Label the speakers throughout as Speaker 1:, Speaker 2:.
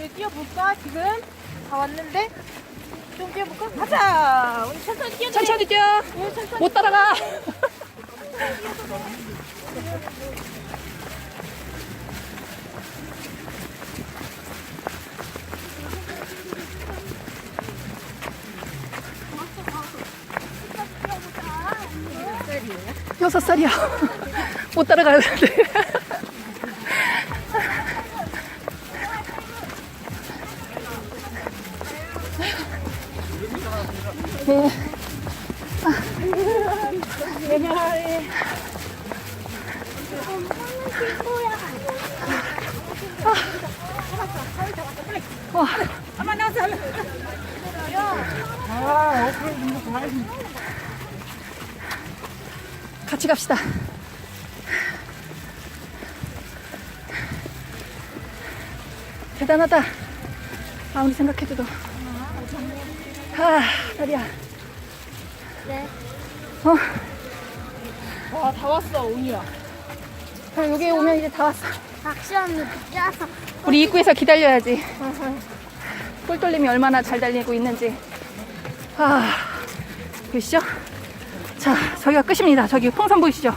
Speaker 1: 우리 뛰어볼까? 지금 다 왔는데 좀 뛰어볼까? 가자. 우리 천천히 뛰어.
Speaker 2: 천천히 뛰어.
Speaker 1: 네, 천천히.
Speaker 2: 못 따라가. 여섯 살이야. 못 따라가는데. 네. 와. 같이 갑시다. 대단하다. 아무리 생각해도. 아, 다리야.
Speaker 3: 네.
Speaker 2: 어,
Speaker 1: 와, 다 왔어, 온유야.
Speaker 2: 아, 여기 오면 이제 다 왔어.
Speaker 3: 박시원이 붙여서
Speaker 2: 우리 입구에서 기다려야지. 꿀돌림이 얼마나 잘 달리고 있는지. 아, 보이시죠? 자, 저기가 끝입니다. 저기 풍선 보이시죠?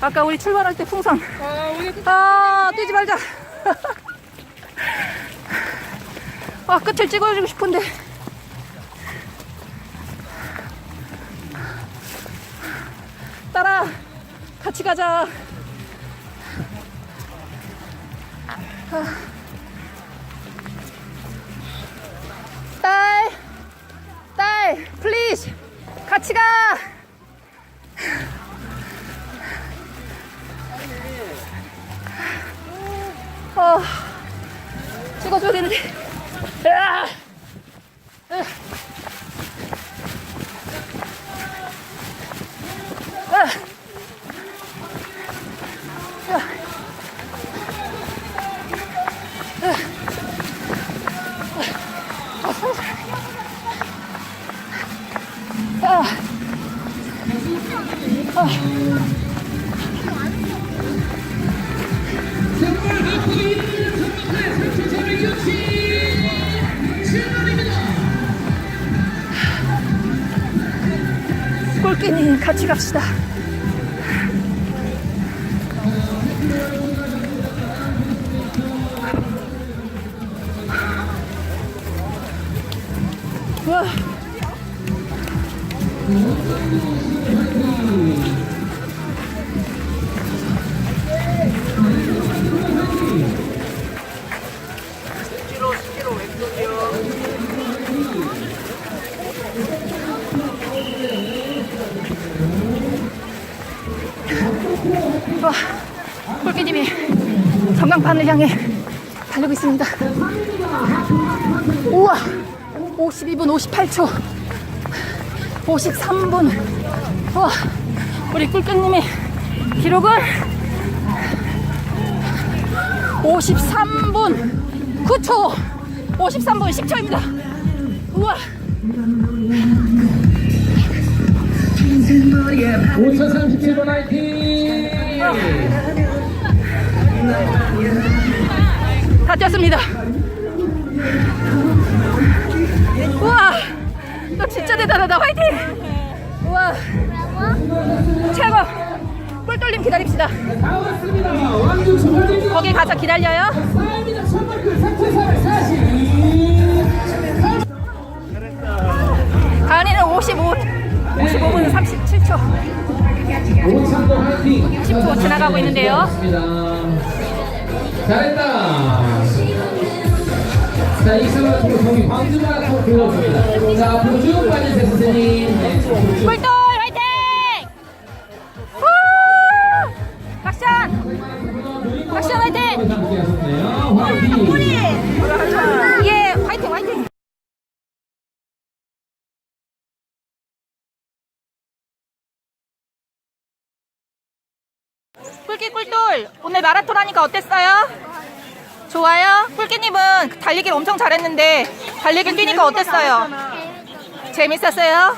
Speaker 2: 아까 우리 출발할 때 풍선.
Speaker 1: 아, 우리
Speaker 2: 아, 뛰지 말자. 아, 끝을 찍어주고 싶은데. 따라, 같이 가자. 딸, 딸, 플리즈, 같이 가. 꼴끼님 같이 갑시다. 와, 꼴끼님이 전광판을 향해 달리고 있습니다. 우와, 52분 58초, 53분. 와, 우리 꿀끼님의 기록은 53분 9초, 53분 10초입니다. 우와.
Speaker 4: 5,037번 화이팅!
Speaker 2: 다 뛰었습니다. 최고! 꿀돌림 기다립시다. 거기 가서 기다려요.
Speaker 4: 사입니다. 천만큼 3,440.
Speaker 2: 가은이는 55, 55분 37초.
Speaker 4: 오창도 화이팅!
Speaker 2: 10초 지나가고 있는데요.
Speaker 4: 잘했다. 자, 이승환 동이 광주 마라톤 들어옵니다. 자, 앞으로 쭉 빠지세요, 선생님. 네,
Speaker 2: 꿀돌 꿀끼 꿀돌 오늘 마라톤 하니까 어땠어요? 좋아요? 꿀끼님은 달리기를 엄청 잘했는데 달리기 뛰니까 어땠어요? 재밌었어요?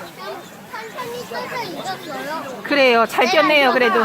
Speaker 3: 천천히 뛰어서 이겼어요.
Speaker 2: 그래요 잘 뛰었네요 그래도